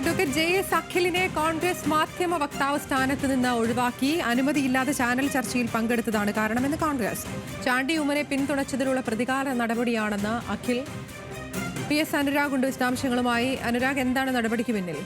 Advocate J S അഖിലിനെ കോൺഗ്രസ് മാധ്യമ വക്താവ് സ്ഥാനത്ത് നിന്ന് ഒഴിവാക്കി അനുമതിയില്ലാതെ ചാനൽ ചർച്ചയിൽ പങ്കെടുത്തതാണ് കാരണമെന്ന് കോൺഗ്രസ്. ചാണ്ടി ഉമ്മനെ പിന്തുണച്ചതിലുള്ള പ്രതികാര നടപടിയാണെന്ന് അഖിൽ. പി എസ് അനുരാഗ് ഉണ്ട് വിശദാംശങ്ങളുമായി. അനുരാഗ് എന്താണ് നടപടിക്ക് പിന്നിൽ?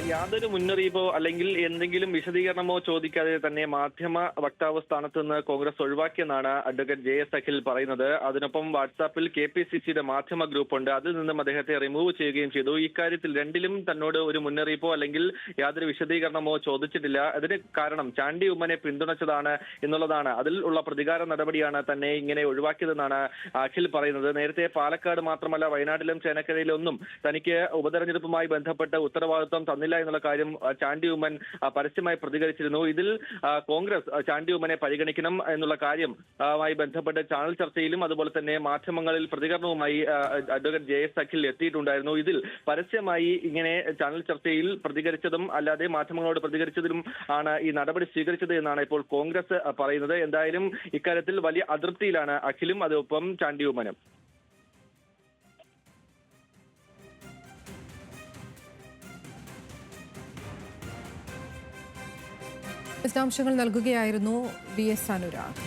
യാതൊരു മുന്നറിയിപ്പോ അല്ലെങ്കിൽ എന്തെങ്കിലും വിശദീകരണമോ ചോദിക്കാതെ തന്നെ മാധ്യമ വക്താവ് സ്ഥാനത്ത് നിന്ന് കോൺഗ്രസ് ഒഴിവാക്കിയെന്നാണ് അഡ്വക്കേറ്റ് ജെ എസ് അഖിൽ പറയുന്നത്. അതിനൊപ്പം വാട്സാപ്പിൽ കെ പി സി സിയുടെ മാധ്യമ ഗ്രൂപ്പുണ്ട്. അതിൽ നിന്നും അദ്ദേഹത്തെ റിമൂവ് ചെയ്യുകയും ചെയ്തു. ഇക്കാര്യത്തിൽ രണ്ടിലും തന്നോട് ഒരു മുന്നറിയിപ്പോ അല്ലെങ്കിൽ യാതൊരു വിശദീകരണമോ ചോദിച്ചിട്ടില്ല. അതിന് കാരണം ചാണ്ടി ഉമ്മനെ പിന്തുണച്ചതാണ് എന്നുള്ളതാണ്. അതിൽ ഉള്ള പ്രതികാര നടപടിയാണ് തന്നെ ഇങ്ങനെ ഒഴിവാക്കിയതെന്നാണ് അഖിൽ പറയുന്നത്. നേരത്തെ പാലക്കാട് മാത്രമല്ല വയനാട്ടിലും ചേനക്കരയിലൊന്നും തനിക്ക് ഉപതെരഞ്ഞെടുപ്പുമായി ബന്ധപ്പെട്ട ഉത്തരവാദിത്വം തന്നില്ല എന്നുള്ള കാര്യം ചാണ്ടി ഉമ്മൻ പരസ്യമായി പ്രതികരിച്ചിരുന്നു. ഇതിൽ കോൺഗ്രസ് ചാണ്ടി ഉമ്മനെ പരിഗണിക്കണം എന്നുള്ള കാര്യം ആയി ബന്ധപ്പെട്ട് ചാനൽ ചർച്ചയിലും അതുപോലെ തന്നെ മാധ്യമങ്ങളിൽ പ്രതികരണവുമായി അഡ്വക്കേറ്റ് ജെ എസ് അഖിൽ എത്തിയിട്ടുണ്ടായിരുന്നു. ഇതിൽ പരസ്യമായി ഇങ്ങനെ ചാനൽ ചർച്ചയിൽ പ്രതികരിച്ചതും അല്ലാതെ മാധ്യമങ്ങളോട് പ്രതികരിച്ചതിലും ആണ് ഈ നടപടി സ്വീകരിച്ചത് എന്നാണ് ഇപ്പോൾ കോൺഗ്രസ് പറയുന്നത്. എന്തായാലും ഇക്കാര്യത്തിൽ വലിയ അതൃപ്തിയിലാണ് അഖിലും അതോടൊപ്പം ചാണ്ടി വിശദാംശങ്ങൾ നൽകുകയായിരുന്നു വി എസ് അനുരാഗ്.